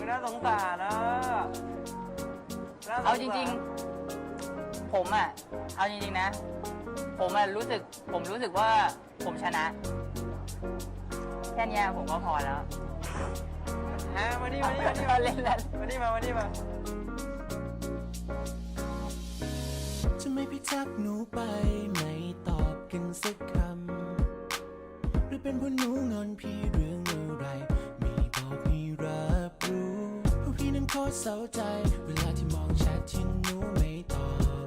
อน่าสงสารนะน่สสเอาจริง ๆ ผมอะ เอาจริงๆนะ ผมอะรู้สึก ผมรู้สึกว่าผมชนะ แค่เนี้ยผมก็พอแล้วฮะมานี่มานี่มานี่เอาเล่นเล่นมานี่มามานี่มาจะไม่พิทักษ์หนูไปไม่ตอบกันสักคำ หรือเป็นเพราะหนูงอนพี่เรื่อ โคตรเศร้าใจ เวลาที่มองแชทที่หนูไม่ตอบ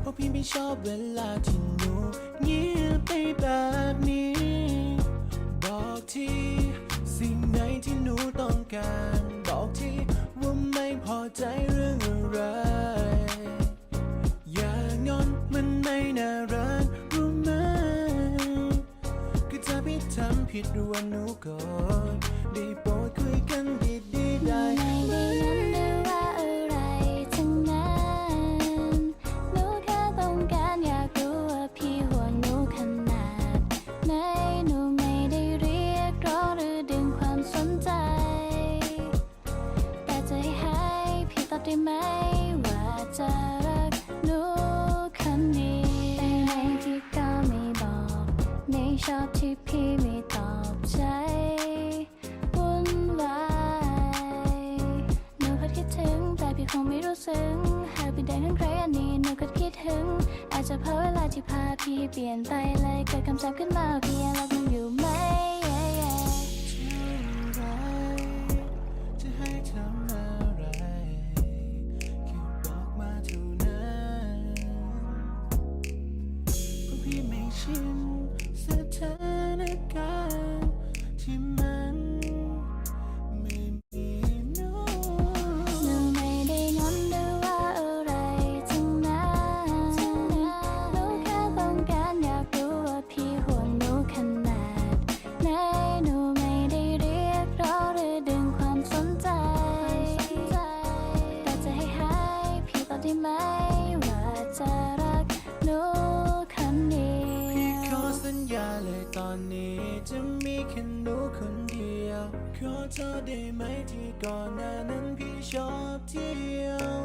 เพราะพี่ไม่ชอบเวลาที่หนูเงียบไปแบบนี้ บอกทีสิ่งไหนที่หนูต้องการ บอกทีว่าไม่พอใจเรื่องอะไร อย่างอนมันไม่น่ารักรู้ไหมคือถ้าพี่ทำผิดหรือว่าหนูโกรธได้โปรดคุยกันดี ๆได้ไม่ไหมได้ย้ำเลยว่าอะไรทั้งนั้นหนูแค่ต้องการอยากรู้ว่าพี่ห่วงหนูขนาดไหนหนูไม่ได้เรียกร้องหรือดึงความสนใจ แต่จะให้พี่ตอบได้ไหม งไม่รู้ซึ้งหากพี่ได้ทั้งใครอันนี้หนูก็คิดถึง อาจจะเพราะเวลาที่พาพี่เปลี่ยนไปเลยเกิดคำสาปขึ้นมาพี่ยังรักหนูอยู่ไหม ขอเธอได้ไหมที่ก่อนหน้านั้นพี่ชอบเที่ยว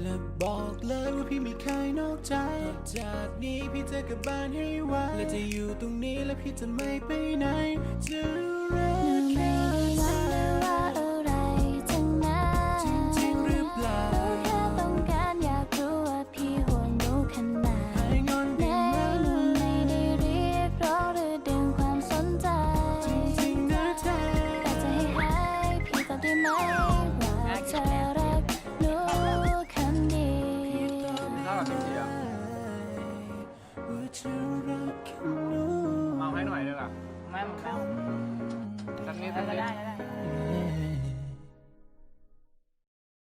และบอกเลยว่าพี่ไม่เคยนอกใจจากนี้พี่จะกลับบ้านให้ไวและจะอยู่ตรงนี้และพี่จะไม่ไปไหนจะรักแค่ ว่าจะรักหนูคนเดียวข้าวกับกิมจิอะว่าจะรักแค่หนูเมาให้หน่อยเด้ออะ ไม่ไม่สักนิดก็สักนิด ได้ก็ได้